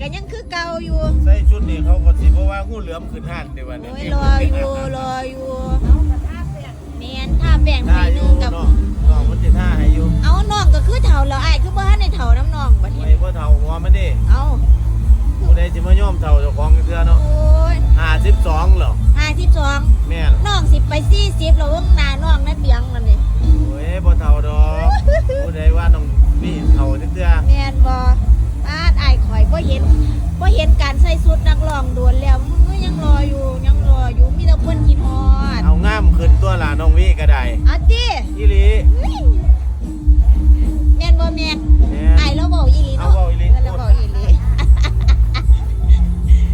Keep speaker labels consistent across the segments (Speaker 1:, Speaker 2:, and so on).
Speaker 1: ก็ยังคือเก่าอยู่
Speaker 2: ใส่ชุดนี้เขาก็สิบ่ว่างูเหลือมขึ้นห้านในวันนี้
Speaker 1: โอ้ยรออยู่รออยู่แมนท่าแบ่ง
Speaker 2: ท่า
Speaker 1: ให้
Speaker 2: อ
Speaker 1: หนึ
Speaker 2: ยู่
Speaker 1: งกับ
Speaker 2: เนาะน้องมันสิท่าให้อยู่
Speaker 1: เอาน้องก็คือเฒ่าแล้วอ้ายคือบ่ทันได้เฒ่าน้ำน้องบัด
Speaker 2: ไว้
Speaker 1: นี้
Speaker 2: บ่เฒ่าหัวมันเด้
Speaker 1: เอา
Speaker 2: ผู้ใดสิมาย่อมเฒ่าเจ้าของเทื่อเนาะ
Speaker 1: โอ้ย
Speaker 2: 52เหรอ
Speaker 1: 52
Speaker 2: แม่น
Speaker 1: น้องสิไป40แล้ววงหน้าน้องนั่นเบียงนั่นนี่
Speaker 2: โอ้ยบ่เฒ่าดอกผู้ใดว่าน้องนี่เฒ่าเทื่อ
Speaker 1: แม่นบ่ปาดอ้ายข่อยบ่ เห็นบ่เห็นการใส่ชุดนักร้องโดนแล้วมึงก็ยังรออยู่ยังรออยู่มีแต่คนคิดฮอด
Speaker 2: เอางามขึ้นตัวล่ะน้องวิก็ได้
Speaker 1: เอาติ
Speaker 2: อีหลี
Speaker 1: แม่นบ่แม่น
Speaker 2: แม่
Speaker 1: ไอ้ายเราบอกอีหลี
Speaker 2: เอา
Speaker 1: เนาะ
Speaker 2: เว้าอีหลี
Speaker 1: เราบอกอีหลี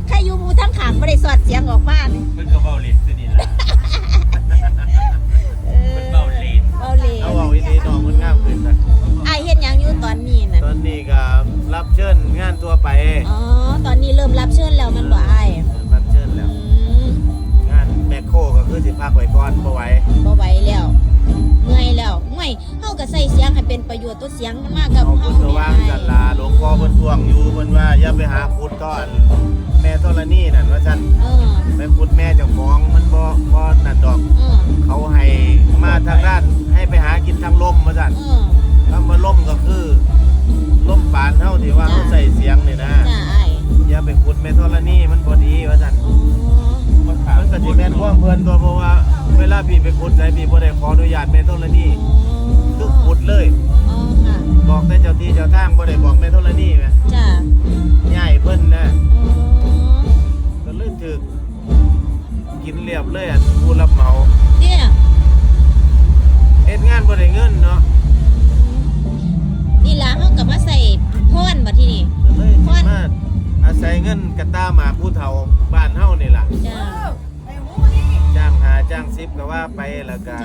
Speaker 1: ใครอยู่หมู่ทั้งขางบ่ได้สอดเสียงออกมานี่
Speaker 3: เพิ่นก็เว้าเล่นซื่อนี่ล่ะ
Speaker 1: เอ
Speaker 2: ไว้ก่อนบ่ไหว
Speaker 1: บ่ไหวแล้วเมื่อยแล้วเมื่อยเฮาก็ใส่เสียงให้เป็นประโยชน์ตัวเสียงมันมากับ
Speaker 2: เอา
Speaker 1: เฮา
Speaker 2: พุทธวางจันลาหลวงพ่อเพิ่นทวงอยู่เพิ่นว่าอย่าไปหาขุดก้อนแม่ธรณีนั่นว่าซั่น
Speaker 1: เออ
Speaker 2: ไปขุดแม่เจ้าของมันบ่บ่นั่นดอก
Speaker 1: เออ
Speaker 2: เขาให้มาทางด้านให้ไปหากินทางลมว่าซั่น
Speaker 1: เออ
Speaker 2: คำว่าลมก็คือลมปานเฮาที่ว่าเฮาใส่เสียงนี่นะ
Speaker 1: จ้าอ้าย
Speaker 2: อย่าไปขุดแม่ธรณีมันบ่ดีว่าซั่น
Speaker 1: อ๋อ
Speaker 3: บ่ถาม
Speaker 2: มันก็สิแม่นความเพิ่นตัวเพราะว่าเว ลาพี่ไปขุดใส่พี่บ่ได้ขออนุญาตแม่ธรณีคือขุดเลย
Speaker 1: อ๋อค่ะ
Speaker 2: บอกแต่เจ้าที่เจ้าทางบ่ได้บอกแม่ธรณีแหม
Speaker 1: จ้า
Speaker 2: ใหญ่เพิ่นนะ
Speaker 1: อ๋อ
Speaker 2: ก็เลยถึกกินเรียบเลยอะผู้รับเหมา
Speaker 1: เนี่ย
Speaker 2: เฮ็ดงานบ่ได้เงินเนาะ
Speaker 1: นี่ล่ะเฮาก็มาใส่พ่อนบัดที่นี่
Speaker 2: ก็เลย
Speaker 1: ม่วน
Speaker 2: มาอาศัยเงินกระตาหมาผู้เฒ่าบ้านเฮานี่ล่ะ
Speaker 1: จ้า
Speaker 2: จ้างหาจ้างซิบก็ว่าไปแล้วก็
Speaker 1: จ้า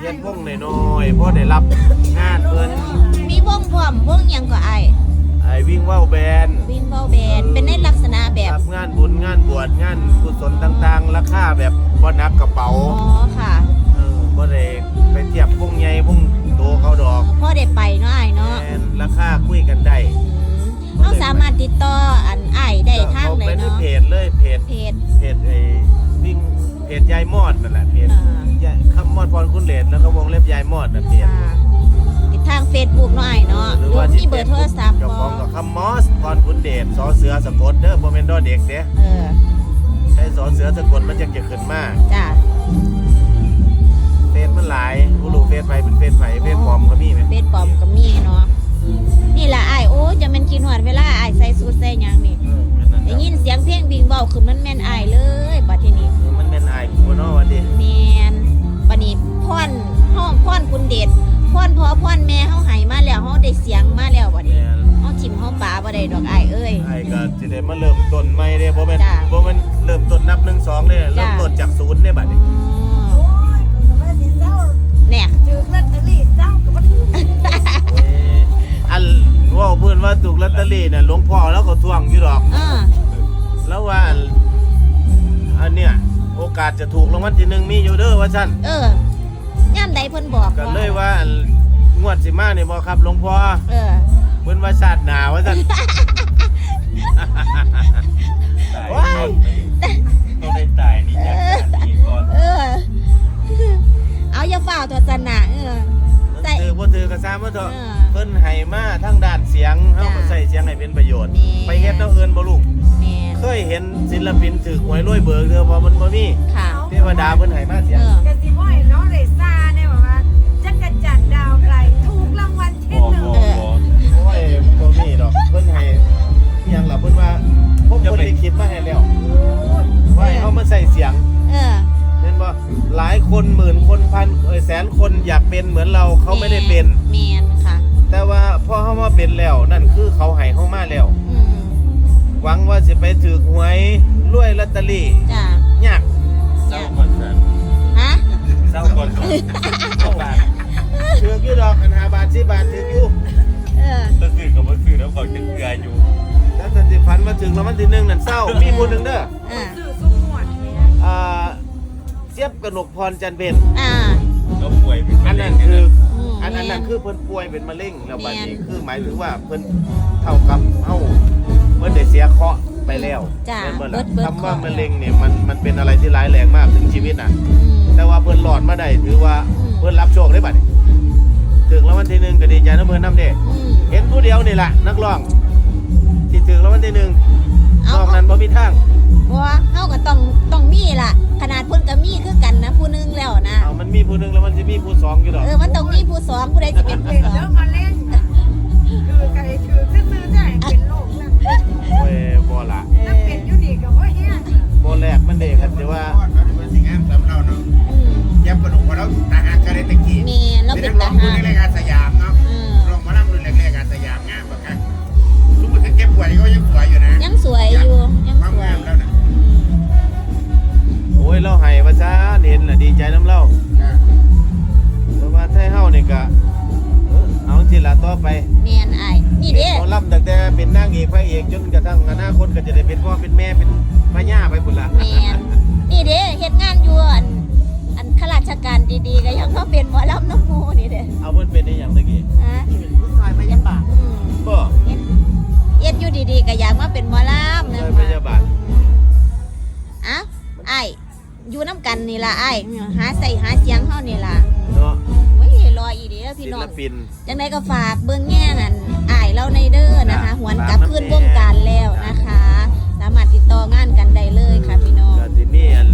Speaker 2: เฮ็ดวงน้อยๆพอได้รับงานเพิ่น
Speaker 1: มีวงพร้อมวงหยังก็ไอาย
Speaker 2: ไอ้วิ่งว่าวแบน
Speaker 1: วินเบาแบนเป็นในลักษณะแบบ
Speaker 2: รับงานบุญงานบวชงานกุศลต่างๆ ราคาแบบบ่หนักกระเป๋า
Speaker 1: อ๋อค่ะ
Speaker 2: เออบ่ได้ไปเทียบวงใหญ่วงโตเขาดอก
Speaker 1: พ่อได้ไปเนาะไอายเนาะ
Speaker 2: แม่นราคาคุยกันได้
Speaker 1: อืมเราสามารถติดต่ออันไอายได้ทางเลย
Speaker 2: ไปใน
Speaker 1: เนาะ
Speaker 2: เพจเลยเพจ
Speaker 1: เพจ
Speaker 2: เพจไอ้วิ่ง เพจยายมอดนั่นแหละเพจ
Speaker 1: อ่า ยา
Speaker 2: ยคำมอดพรคุณเลดแล้วก็วงเล็บยายมอดนะเพจ
Speaker 1: อ่าติดทางเฟซบุ๊กเนาะไอายเนาะ
Speaker 2: หรือ
Speaker 1: หรือ
Speaker 2: ว่า
Speaker 1: มีเบอร์โทรศัพท์
Speaker 2: เจ้า
Speaker 1: บ่
Speaker 2: ของกับคำมอสพรคุณเดชสอเสือสะกดเด้อบ่แม่นดอเด็กเด้
Speaker 1: เออ
Speaker 2: ใช้สอเสือสะกดมันจังจะขึ้นมา
Speaker 1: จ้า
Speaker 2: เฟซมันหลายผู้รู้เฟซไปเป็นเฟซไผเฟซปลอมก็มีไหม
Speaker 1: เฟซปลอมก็มีเนาะ นี่ล่ะไอายโอ้จะแม่นกินหอดเวลาไอายใส่สูทใส่หยังนี่
Speaker 2: เออแม่นนั่น
Speaker 1: ได้
Speaker 2: แหละ
Speaker 1: ยินเสียงเพลงบิงเบาคือมันแม่นไอายเลยบัดทีนี้
Speaker 2: เออมันแม่ นอายกูเนาะว่าดิ
Speaker 1: แมนบันนี้พ่อนห้องพ่อนคุณเดชพ่อนพ่อพ่อนแม่เฮาให้มาแล้วเฮาได้เสียงมาแล้วบัดนี้
Speaker 2: แม่น
Speaker 1: เฮาทิมเฮาป่าบ่ได้ดอกอ้ายเอ้ย
Speaker 2: ไอ้ก็สิได้มาเริ่มต้นใหม่เด้บ่แม่น
Speaker 1: จ้ะ
Speaker 2: บ่แม่นเริ่มต้นนับ1 2เด้เริ่ม
Speaker 1: จ้ะ
Speaker 2: ต้นจากศูนย์เด้บัดนี้
Speaker 1: อ๋อแน่
Speaker 2: เอ้ยอันเว่าเพื่อนว่าถูกลอตเตอรี่เนี่ยหลวงพ่อแล้วก็ทวงอยู่ดอก
Speaker 1: เออ
Speaker 2: แล้วว่าอันอันเนี้ย โอกาสจะถูกรางวัลที่หนึ่งมีอยู่เด้อว่าซั่น
Speaker 1: เออย่ำใดเพิ่นบอก
Speaker 2: ก็เลยว่าอันงวดสิมาเนี่ยบ่ครับหลวงพ่อ
Speaker 1: เออ
Speaker 2: เพิ่นว่าชาติหน้าว่าซั่น
Speaker 3: ตาย
Speaker 2: ว้าย
Speaker 3: ต้องได้ตายนี่จากการนี้ก่อน
Speaker 1: เออเอาอย่าฝ่าวตัวสนะเออใส่
Speaker 2: ถือบ่ถือก็ซ้ำว่าเถอะ
Speaker 1: เออ
Speaker 2: เพิ่นให้มาทั้งด้านเสียงเฮาก็
Speaker 1: จ้ะ
Speaker 2: ใส่เสียงให้เป็นประโยชน์
Speaker 1: แม่น
Speaker 2: ไปเฮ็ดแนวอื่นบ่ลูก
Speaker 1: แม่น
Speaker 2: เคยเห็นศิลปินถือหวยรวยเบิกเด้อเพราะมันบ่มี
Speaker 1: ค่ะ
Speaker 2: เทวดาเพิ่นให้มาเสียง
Speaker 1: เออ
Speaker 4: กะสิบ่ให้น้องได้ซา
Speaker 2: คนหมื่นคนพันเอ้ยแสนคนอยากเป็นเหมือนเราเขาไม่ได้เป็น
Speaker 1: แม่นค่ะ
Speaker 2: แต่ว่าพอเฮามาเป็นแล้วนั่นคือเขาให้เฮามาแล้ว
Speaker 1: อืม
Speaker 2: หวังว่าสิไปถือหวยรวยลอตเตอรี่
Speaker 1: จ้ายา
Speaker 2: ก
Speaker 3: เศร้าก่อนสัน
Speaker 1: ฮะ
Speaker 3: เศร้าก่อนสันเข้าบ้าน
Speaker 2: ถืออยู่ดอกอัน5บาท10บาทถืออยู่
Speaker 1: เออ
Speaker 3: ถ้าซื้อก็บ่ซื้อแล้วเขาจะเกลืออยู่
Speaker 2: แล้วสันติพันมาถึงแล้วมันที่หนึ่งนั่นเศร้ามีผู้หนึงเด้อ
Speaker 1: อ่า
Speaker 4: สื่อสุ
Speaker 2: จี๊ยบกนกพรจันเพ็ญ
Speaker 1: อ่า
Speaker 3: ก็ป่วยเป็น
Speaker 2: อั
Speaker 3: มะ
Speaker 2: น
Speaker 3: เร็
Speaker 2: นั้
Speaker 3: ง
Speaker 2: นคือ
Speaker 1: ม
Speaker 2: อันนั้น
Speaker 1: แม่
Speaker 2: นั่นคือเพิ่นป่วยเป็นมะเร็งแล้วบัดนี้
Speaker 1: แม่น
Speaker 2: คือหมายถึงว่าเพิ่นเท่ากับเฮาพิ่นได้เสียเคราะห์ไปแล้ว
Speaker 1: จ้ะ
Speaker 2: แม่นบ่
Speaker 1: เบิ
Speaker 2: ล่ะ
Speaker 1: ดเบิด
Speaker 2: คำว่า
Speaker 1: เคราะห์
Speaker 2: มะเร็งเนี่ยมันมันเป็นอะไรที่ร้ายแรงมากถึงชีวิตน่ะ
Speaker 1: อืม
Speaker 2: แต่ว่าเพิ่นรอดมาได้ถือว่า
Speaker 1: อืม
Speaker 2: เพิ่นรับโชคได้บัดนี้ถึงแล้ววันที่หนึ่งก็ดีใจนะเพิ่นนำเด้
Speaker 1: อืม
Speaker 2: เห็นผู้เดียวนี่ล่ะนักร้องที่ถึงแล้ววันที่หนึ่ง
Speaker 1: เอา
Speaker 2: นอกนั้นบ่มีทาง
Speaker 1: เมันเด้
Speaker 4: ครั
Speaker 2: บ
Speaker 4: แต่
Speaker 2: ว่า
Speaker 5: เราจะเป็นสิ่งงามสำเราเนาะ
Speaker 1: อืม
Speaker 5: เย็บกระดูกมาแล้วตาหักกันได้ตะกี้
Speaker 1: แม่เรา
Speaker 5: เป็
Speaker 1: เป็นน
Speaker 5: นั
Speaker 1: ท
Speaker 5: กร้อง
Speaker 1: หาร
Speaker 5: รุ่นแรกๆสยามเนาะ
Speaker 1: อืม
Speaker 5: ร้องมาล่ำรุ่นแรกๆสยามงามแบบกันทุกคนที่เก็บป่วยก็ยังสวยอยู่นะ
Speaker 1: อ
Speaker 2: กพระเอกจนกระทั่งอนาคตก็จะได้เป็นพ่อเป็นแม่เป็นพญาไปพุ่นละ
Speaker 1: แม่นนี่เด้เฮ็ดงานอยู่อันอันข้าราชการดีๆก็ยังมาเป็นหมอลำน้ำหมูนี่เด้
Speaker 2: เอาเพิ่นเป็นได้หยังตะกี้
Speaker 1: ฮะ
Speaker 4: ผู้ซอยพยาบาล
Speaker 1: อืม
Speaker 2: บ่
Speaker 1: เฮ็ดเฮ็ดอยู่ดีๆก็อยากมาเป็นหมอลำนะ
Speaker 2: ช่วยพยาบาล
Speaker 1: อะไอ้ายอยู่น้ำกันนี่ล่ะไอ้ายหาใส่หาเสียงเฮานี่ล่ะ
Speaker 2: เนาะ
Speaker 1: เฮ้ยรออีเด้อพี่
Speaker 2: ศิ
Speaker 1: น้อ
Speaker 2: ล
Speaker 1: ง
Speaker 2: ปิน
Speaker 1: จังไดก็ฝากเบิ่งแง่นั่นอ้ายเราใน กลับคืนวงการแล้วนะคะ สามารถติดต่องานกันได้เลยค่ะพี่น้อง
Speaker 2: ก็สิมีอัน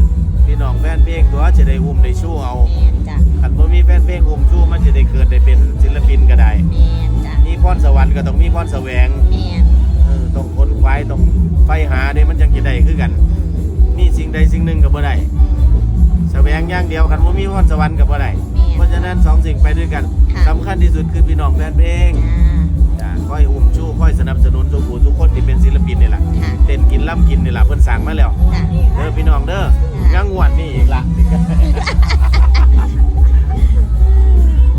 Speaker 2: พี่น้องแฟนเพลงตัวจะได้อุ้มได้ชู้เอา
Speaker 1: แม่นจ้ะ
Speaker 2: คันบ่มีแฟนเพลงอุ้มชู้มันจะได้เกิดได้เป็นศิลปินก็ได้
Speaker 1: แม่นจ้ะ
Speaker 2: มีพรสวรรค์ก็ต้องมีพรแสวง
Speaker 1: แม่น
Speaker 2: เออต้องค้นควายต้องไฟหาเด้มันจังสิได้คือกัน
Speaker 1: อืม
Speaker 2: มีสิ่งใดสิ่งหนึ่งก็บ่ได้
Speaker 1: อืม
Speaker 2: แสวงอย่างเดียวคันบ่มีพรสวรรค์ก็บ่ได้
Speaker 1: แม่น
Speaker 2: เพราะฉะนั้นสองสิ่งไปด้วยกัน
Speaker 1: ค่ะ
Speaker 2: สำคัญที่สุดคือพี่น้องแฟนเพลง
Speaker 1: จ้า
Speaker 2: จ้ะ ค่อยอุ้มชู้ค่อยสนับสนุนทุกผู้ทุกคนที่เป็นศิลปินนี่แหละ
Speaker 1: ค่ะ
Speaker 2: เต้นกินล่ำกินนี่แหละเพิ่นสั่งมาแล้ว
Speaker 1: จ้ะ
Speaker 2: เด้อพี่น้องเด้อ
Speaker 1: ค่ะ
Speaker 2: ยังงวดนี่อีกละ